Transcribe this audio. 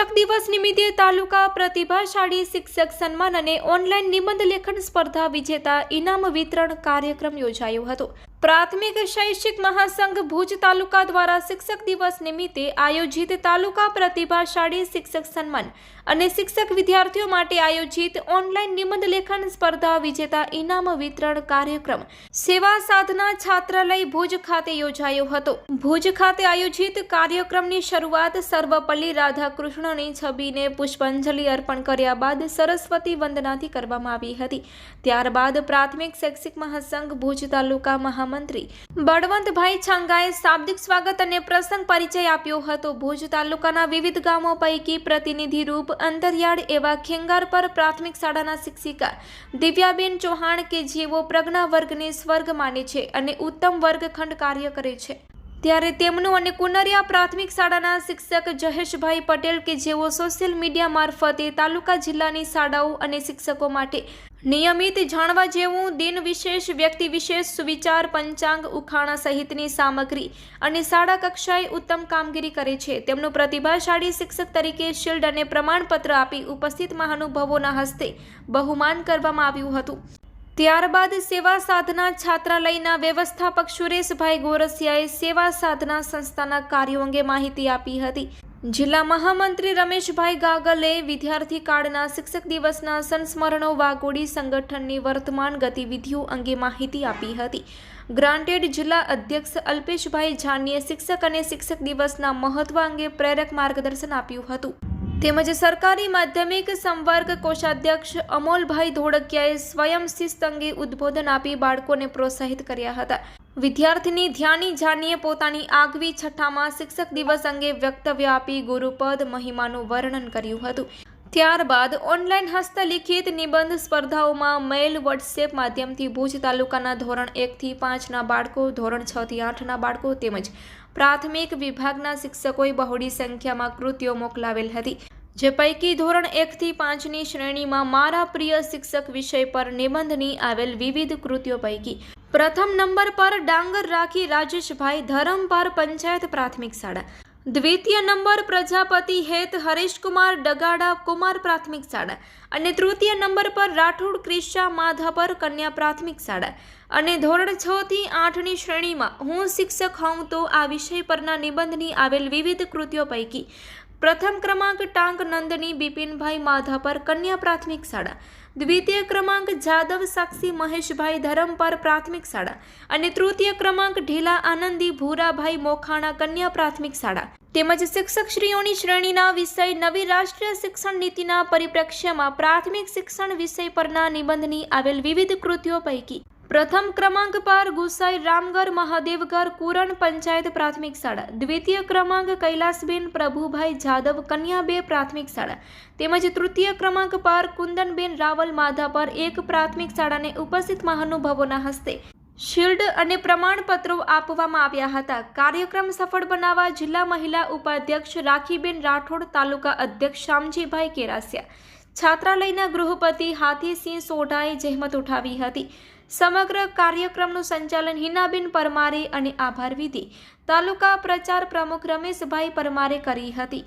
શિક્ષક દિવસ નિમિત્તે તાલુકા પ્રતિભાશાળી શિક્ષક સન્માન અને ઓનલાઈન નિબંધ લેખન સ્પર્ધા વિજેતા ઇનામ વિતરણ કાર્યક્રમ યોજાયો હતો. પ્રાથમિક શૈક્ષિક મહાસંઘ ભુજ તાલુકા દ્વારા શિક્ષક દિવસ નિમિત્તે આયોજિત તાલુકા પ્રતિભાશાળી શિક્ષક સન્માન અને શિક્ષક વિદ્યાર્થીઓ માટે આયોજિત ઓનલાઈન નિબંધ લેખન સ્પર્ધા વિજેતા ઇનામ વિતરણ કાર્યક્રમ. સેવા સાધના છાત્રાલય ભુજ ખાતે યોજાયો હતો. ભુજ ખાતે આયોજિત કાર્યક્રમની શરૂઆત સર્વપલ્લી રાધાકૃષ્ણની છબીને પુષ્પાંજલિ અર્પણ કર્યા બાદ સરસ્વતી વંદનાથી કરવામાં આવી હતી. ત્યારબાદ પ્રાથમિક શૈક્ષિક મહાસંઘ ભુજ તાલુકા મહામંત્રી બળવંતભાઈ છાંગાએ શાબ્દિક સ્વાગત અને પ્રસંગ પરિચય આપ્યો હતો. ભુજ તાલુકાના વિવિધ ગામો પૈકી પ્રતિનિધિરૂપ અંતરિયાળ એવા ખેંગારપર પ્રાથમિક શાળાના શિક્ષિકા દિવ્યાબેન ચૌહાણ કે જેઓ પ્રજ્ઞા વર્ગને સ્વર્ગ માને છે અને ઉત્તમ વર્ગખંડ કાર્ય કરે છે. ત્યારે તેમનું અને કુનરિયા પ્રાથમિક શાળાના શિક્ષક જહેશભાઈ પટેલ કે જેઓ સોશિયલ મીડિયા મારફતે તાલુકા જિલ્લાની શાળાઓ અને શિક્ષકો માટે નિયમિત જાણવા જેવું દિન વિશેષ, વ્યક્તિ વિશેષ, સુવિચાર, પંચાંગ, ઉખાણા સહિતની સામગ્રી અને શાળા કક્ષાએ ઉત્તમ કામગીરી કરે છે. તેમનું પ્રતિભાશાળી શિક્ષક તરીકે શિલ્ડ અને પ્રમાણપત્ર આપી ઉપસ્થિત મહાનુભાવોના હસ્તે બહુમાન કરવામાં આવ્યું હતું. ત્યારબાદ સેવા સાધના છાત્રાલયના વ્યવસ્થાપક સુરેશભાઈ ગોરસિયાએ સેવા સાધના સંસ્થાના કાર્યો અંગે માહિતી આપી હતી. જિલ્લા મહામંત્રી રમેશભાઈ ગાગલે વિદ્યાર્થી કાળના શિક્ષક દિવસના સંસ્મરણો વાગોડી સંગઠનની વર્તમાન ગતિવિધિઓ અંગે માહિતી આપી હતી. ગ્રાન્ટેડ જિલ્લા અધ્યક્ષ અલ્પેશભાઈ જાનીએ શિક્ષક અને શિક્ષક દિવસના મહત્વ અંગે પ્રેરક માર્ગદર્શન આપ્યું હતું. તેમજ સરકારી માધ્યમિક સંવર્ગ કોષાધ્યક્ષ અમોલભાઈ ધોળકિયાએ સ્વયં શિસ્ત અંગે ઉદ્બોધન આપી બાળકોને પ્રોત્સાહિત કર્યા હતા. વિદ્યાર્થીની ધ્યાની જાનીએ પોતાની આગવી છઠ્ઠામાં શિક્ષક દિવસ અંગે વક્તવ્ય આપી ગુરુપદ મહિમાનું વર્ણન કર્યું હતું. ત્યારબાદ ઓનલાઈન હસ્તલિખિત નિબંધ સ્પર્ધાઓમાં મેલ વોટ્સએપ માધ્યમથી ભુજ તાલુકાના ધોરણ એકથી પાંચના બાળકો, ધોરણ છથી આઠના બાળકો તેમજ પ્રાથમિક વિભાગના શિક્ષકોએ બહોળી સંખ્યામાં કૃતિઓ મોકલાવેલ હતી. જે પૈકી ધોરણ એકથી પાંચની શ્રેણીમાં મારા પ્રિય શિક્ષક વિષય પર નિબંધની આવેલ વિવિધ કૃતિઓ પૈકી પ્રથમ નંબર પર ડાંગર રાખી રાજેશભાઈ ધરમપર પંચાયત પ્રાથમિક શાળા. દ્વિતીય નંબર પ્રજાપતિ હેત હરેશકુમાર ડગાડા કુમાર પ્રાથમિક શાળા. અને તૃતીય નંબર પર રાઠોડ ક્રિશા માધાપર કન્યા પ્રાથમિક શાળા. અને ધોરણ છ થી આઠની શ્રેણીમાં હું શિક્ષક હોઉં તો આ વિષય પરના નિબંધની આવેલ વિવિધ કૃતિઓ પૈકી પ્રથમ ક્રમાંક ટાંક નંદની બિપિનભાઈ માધાપર કન્યા પ્રાથમિક શાળા. દ્વિતીય ક્રમાંક જાદવ સાક્ષી મહેશભાઈ ધરમપર પ્રાથમિક શાળા અને તૃતીય ક્રમાંક ઢીલા આનંદી ભૂરાભાઈ મોખાણા કન્યા પ્રાથમિક શાળા. તેમજ શિક્ષકશ્રીઓની શ્રેણીના વિષય નવી રાષ્ટ્રીય શિક્ષણ નીતિના પરિપ્રેક્ષ્યમાં પ્રાથમિક શિક્ષણ વિષય પરના નિબંધની આવેલ વિવિધ કૃતિઓ પૈકી પ્રથમ ક્રમાંક પર ગુસાઈ રામગર મહાદેવગર કુરણ પંચાયત પ્રાથમિક શાળા. દ્વિતીય ક્રમાંક કૈલાસબેન પ્રભુભાઈ જાદવ કન્યા બે પ્રાથમિક શાળા. તેમજ તૃતીય ક્રમાંક પર કુંદનબેન રાવલ માધા પર એક પ્રાથમિક શાળાને ઉપસ્થિત મહાનુભાવોના હસ્તે શિલ્ડ અને પ્રમાણપત્રો આપવામાં આવ્યા હતા. કાર્યક્રમ સફળ બનાવવા જિલ્લા મહિલા ઉપાધ્યક્ષ રાખીબેન રાઠોડ તાલુકા અધ્યક્ષ શામજીભાઈ કેરાસિયા. છાત્રાલયના ગૃહપતિ હાથીસિંહ સોઢાએ જહેમત ઉઠાવી હતી. સમગ્ર કાર્યક્રમનું સંચાલન હિનાબેન પરમારે અને આભાર વિધિ તાલુકા પ્રચાર પ્રમુખ રમેશભાઈ પરમારે કરી હતી.